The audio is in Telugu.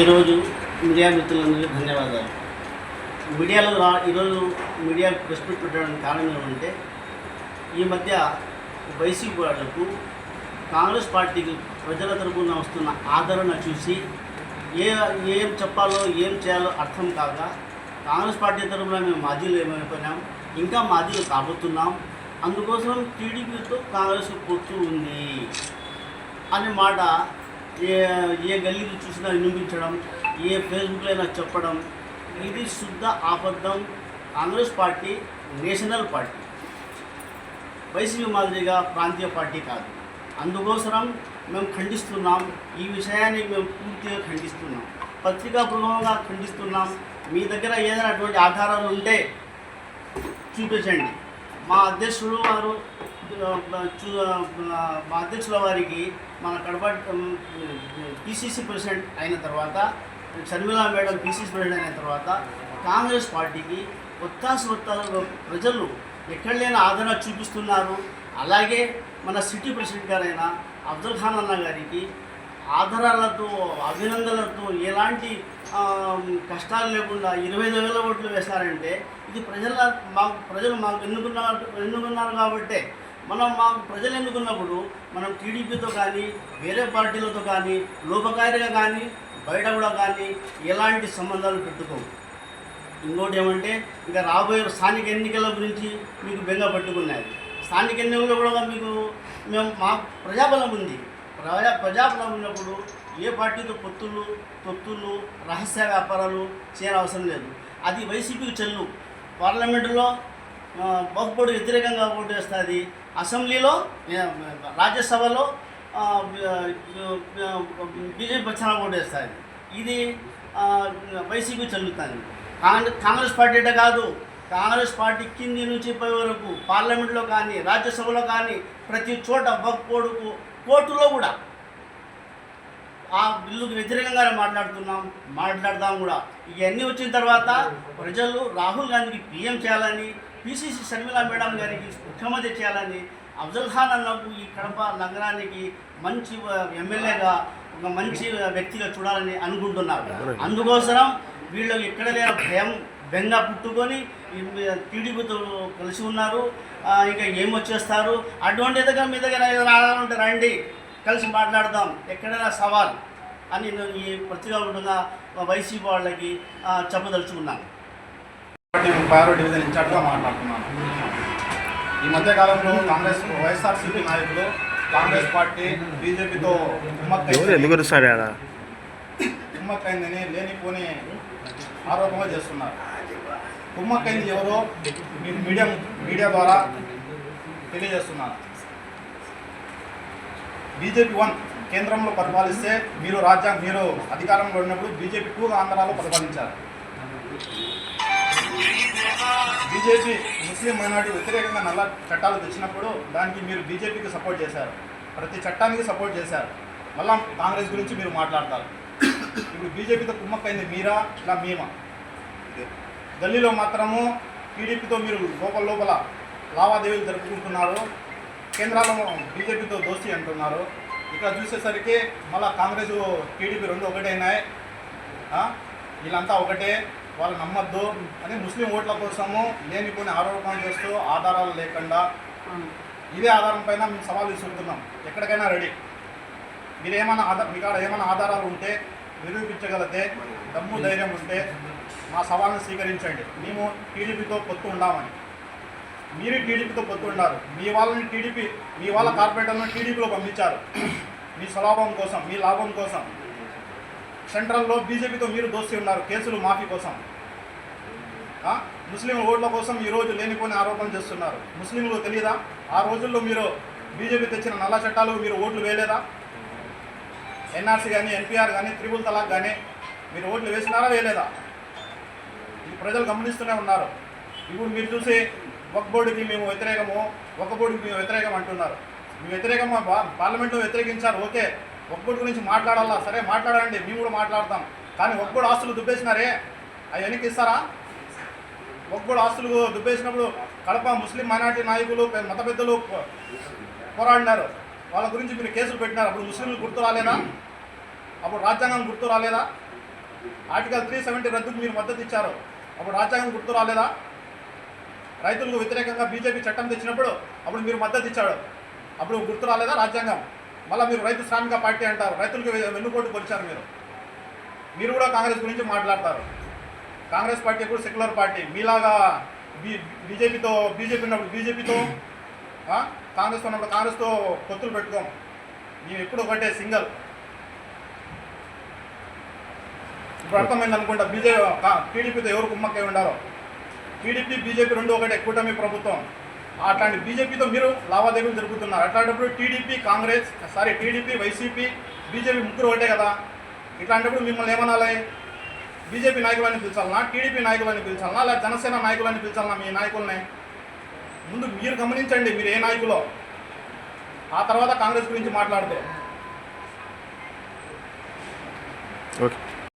ఈరోజు మీడియా మిత్రులందరికీ ధన్యవాదాలు. మీడియాలో రా ఈరోజు మీడియా ప్రెస్ మీట్ పెట్టడానికి కారణం ఏమంటే ఈ మధ్య వైసీపీ వాళ్ళకు కాంగ్రెస్ పార్టీకి ప్రజల తరపున వస్తున్న ఆదరణ చూసి ఏ ఏం చెప్పాలో ఏం చేయాలో అర్థం కాక కాంగ్రెస్ పార్టీ తరపున మేము మాజీలు ఏమైపోయినాం ఇంకా మాజీలు కాబోతున్నాం అందుకోసం టీడీపీతో కాంగ్రెస్ పొత్తు ఉంది అనే మాట ఏ ఏ గల్లీకి చూసినా వినిపించడం ఏ ఫేస్బుక్లో అయినా చెప్పడం ఇది శుద్ధ అబద్ధం Congress party national party. YCP మాదిరిగా ప్రాంతీయ పార్టీ కాదు. అందుకోసం మేము ఖండిస్తున్నాం. ఈ విషయాన్ని మేము పూర్తిగా ఖండిస్తున్నాం. పత్రికాపూర్వకంగా ఖండిస్తున్నాం. మీ దగ్గర ఏదైనా అటువంటి ఆధారాలు ఉంటే చూపించండి. మా అధ్యక్షుడు వారు మా అధ్యక్షుల వారికి మన కడప పిసిసి ప్రెసిడెంట్ అయిన తర్వాత షర్మిలా మేడం పిసిసి ప్రెసిడెంట్ అయిన తర్వాత కాంగ్రెస్ పార్టీకి ఒత్తాసు ఒత్తాసు ప్రజలు ఎక్కడ లేని ఆదరణ చూపిస్తున్నారు. అలాగే మన సిటీ ప్రెసిడెంట్ గారైన అబ్దుల్ ఖాన్ అన్న గారికి ఆధారాలతో అభినందనలతో ఎలాంటి కష్టాలు లేకుండా ఇరవై ఐదు వేల ఓట్లు వేశారంటే ఇది ప్రజల మాకు ప్రజలు మాకు ఎన్నుకున్నారు ఎన్నుకున్నారు కాబట్టే మనం మా ప్రజలు ఎన్నుకున్నప్పుడు మనం టీడీపీతో కానీ వేరే పార్టీలతో కానీ లోపకారిగా కానీ బయట కూడా కానీ ఎలాంటి సంబంధాలు పెట్టుకోము. ఇంకోటి ఏమంటే ఇంకా రాబోయే స్థానిక ఎన్నికల గురించి మీకు బెంగ పట్టుకున్నాయి. స్థానిక ఎన్నికల్లో కూడా మీకు మేము మా ప్రజాబలం ఉంది. ప్రజా ప్రజాబలం ఉన్నప్పుడు ఏ పార్టీతో పొత్తులు తొత్తులు రహస్య వ్యాపారాలు చేయనవసరం లేదు. అది వైసీపీకి చెల్లు. పార్లమెంటులో ఆ, బహుపడు వ్యతిరేకంగా ఓటు వేస్తుంది అసెంబ్లీలో రాజ్యసభలో బీజేపీ పక్షాన ఓటు వేస్తుంది ఇది వైసీపీ చెల్లుతుంది. కాంగ్రెస్ కాంగ్రెస్ పార్టీ అంటే కాదు. కాంగ్రెస్ పార్టీ కింది నుంచి పై వరకు పార్లమెంట్లో కానీ రాజ్యసభలో కానీ ప్రతి చోట బొక్కోడుకు కోర్టులో కూడా. ఆ బిల్లుకు వ్యతిరేకంగానే మాట్లాడుతున్నాం మాట్లాడదాం కూడా. ఇవన్నీ వచ్చిన తర్వాత ప్రజలు రాహుల్ గాంధీకి పీఎం చేయాలని పిసిసి శర్మిలా మేడం గారికి ముఖ్యమంత్రి చేయాలని అఫ్జల్ ఖాన్ అన్నకు ఈ కడప నగరానికి మంచి ఎమ్మెల్యేగా ఒక మంచి వ్యక్తిగా చూడాలని అనుకుంటున్నారు. అందుకోసం వీళ్ళు ఎక్కడ లేని భయం బెంగ పుట్టుకొని టీడీపీతో కలిసి ఉన్నారు. ఇంకా ఏం వచ్చేస్తారు? అటువంటి దగ్గర మీ దగ్గర ఏదైనా ఉంటే రండి కలిసి మాట్లాడదాం. ఎక్కడైనా సవాల్ అని నేను ఈ ఉంటున్న వైసీపీ వాళ్ళకి చెప్పదలుచుకున్నాను. పార్టీ ముప్పై ఆరో డివిజన్ ఇన్ఛార్జ్గా మాట్లాడుతున్నాను. ఈ మధ్య కాలంలో కాంగ్రెస్ వైఎస్ఆర్సీపీ నాయకులు కాంగ్రెస్ పార్టీ బీజేపీతో కుమ్మక్కైందని లేనిపోని ఆరోపణలు చేస్తున్నారు. కుమ్మక్కైంది ఎవరో మీడియా మీడియా ద్వారా తెలియజేస్తున్నాను. బీజేపీ వన్ కేంద్రంలో పరిపాలిస్తే మీరు రాజ్యాంగ మీరు అధికారంలో ఉన్నప్పుడు బీజేపీ టూ ఆంధ్రాలో పరిపాలించారు. బీజేపీ ముస్లిం మైనార్టీ వ్యతిరేకంగా నల్ల చట్టాలు తెచ్చినప్పుడు దానికి మీరు బీజేపీకి సపోర్ట్ చేశారు. ప్రతి చట్టానికి సపోర్ట్ చేశారు. మళ్ళా కాంగ్రెస్ గురించి మీరు మాట్లాడతారు. ఇప్పుడు బీజేపీతో కుమ్మక్కైంది మీరా? ఇలా మేమా? ఢిల్లీలో మాత్రము టీడీపీతో మీరు లోపల లోపల లావాదేవీలు జరుపుకుంటున్నారు. కేంద్రాల్లో బీజేపీతో దోస్తీ అంటున్నారు. ఇక్కడ చూసేసరికి మళ్ళీ కాంగ్రెస్ టీడీపీ రెండు ఒకటైనాయి వీళ్ళంతా ఒకటే. వాళ్ళు నమ్మద్దు అని ముస్లిం ఓట్ల కోసము లేనిపోని ఆరోపణలు చేస్తూ ఆధారాలు లేకుండా ఇదే ఆధారం పైన మేము సవాల్ విసురుతున్నాం. ఎక్కడికైనా రెడీ. మీరు ఏమైనా ఆధార మీ కాడ ఏమైనా ఆధారాలు ఉంటే నిరూపించగలిగితే దమ్ము ధైర్యం ఉంటే మా సవాల్ని స్వీకరించండి. మేము టీడీపీతో పొత్తు ఉండామని. మీరు టీడీపీతో పొత్తు ఉన్నారు మీ వాళ్ళని టీడీపీ మీ వాళ్ళ కార్పొరేటర్లను టీడీపీలో పంపించారు. మీ స్వలాభం కోసం మీ లాభం కోసం. సెంట్రల్లో బీజేపీతో మీరు దోస్తీ ఉన్నారు కేసులు మాఫీ కోసం. ముస్లిం ఓట్ల కోసం ఈరోజు లేనిపోని ఆరోపణలు చేస్తున్నారు. ముస్లింలు తెలియదా ఆ రోజుల్లో మీరు బీజేపీ తెచ్చిన నల్ల చట్టాలు మీరు ఓట్లు వేయలేదా? ఎన్ఆర్సీ కానీ ఎన్పిఆర్ కానీ త్రిబుల్ తలాక్ కానీ మీరు ఓట్లు వేసినారా వేయలేదా? ఇది ప్రజలు గమనిస్తూనే ఉన్నారు. ఇప్పుడు మీరు చూసి ఒక బోర్డుకి మేము వ్యతిరేకము ఒక బోర్డుకి మేము వ్యతిరేకం అంటున్నారు. మీ వ్యతిరేకం పార్లమెంట్లో వ్యతిరేకించారు ఓకే. ఒక గురించి మాట్లాడాలా? సరే మాట్లాడండి. మేము కూడా మాట్లాడతాం. కానీ ఒక్కడు ఆస్తులు దుబ్బేసినారే? అవి వెనక్కి ఇస్తారా? ఒక్కడు ఆస్తులు దుబ్బేసినప్పుడు కడప ముస్లిం మైనార్టీ నాయకులు మత పెద్దలు పోరాడినారు. వాళ్ళ గురించి మీరు కేసులు పెట్టినారు. అప్పుడు ముస్లింలు గుర్తు రాలేదా? అప్పుడు రాజ్యాంగం గుర్తు రాలేదా? ఆర్టికల్ త్రీ సెవెంటీ రద్దుకు మీరు మద్దతు ఇచ్చారు. అప్పుడు రాజ్యాంగం గుర్తు రాలేదా? రైతులకు వ్యతిరేకంగా బీజేపీ చట్టం తెచ్చినప్పుడు అప్పుడు మీరు మద్దతు ఇచ్చాడు అప్పుడు గుర్తు రాలేదా రాజ్యాంగం? మళ్ళీ మీరు రైతు శ్రామిక పార్టీ అంటారు. రైతులకు వె- వెన్నుపోటు పొలిచారు మీరు. మీరు కూడా కాంగ్రెస్ గురించి మాట్లాడతారు. కాంగ్రెస్ పార్టీ ఎప్పుడు సెక్యులర్ పార్టీ? మీలాగా బీ బీజేపీతో బీజేపీ ఉన్నప్పుడు బీజేపీతో కాంగ్రెస్ ఉన్నప్పుడు కాంగ్రెస్తో పొత్తులు పెట్టుకోం. మేము ఎప్పుడు ఒకటే సింగల్. ఇప్పుడు అర్థమైంది అనుకుంటా. బీజేపీ టీడీపీతో ఎవరు కుమ్మక్కై ఉండారో టీడీపీ బీజేపీ రెండు ఒకటే కూటమి ప్రభుత్వం. అట్లాంటి బీజేపీతో మీరు లావాదేవీలు జరుపుతున్నారు. అట్లాంటప్పుడు TDP Congress sorry TDP YCP BJP ముగ్గురు ఒకటే కదా? ఇట్లాంటప్పుడు మిమ్మల్ని ఏమనాలి? బీజేపీ నాయకులని పిలిచాలనా? టీడీపీ నాయకులని పిలిచాలనా? లేదా జనసేన నాయకులని పిలిచాలనా మీ నాయకుల్ని? ముందు మీరు గమనించండి మీరు ఏ నాయకులో. ఆ తర్వాత కాంగ్రెస్ గురించి మాట్లాడితే. ఓకే.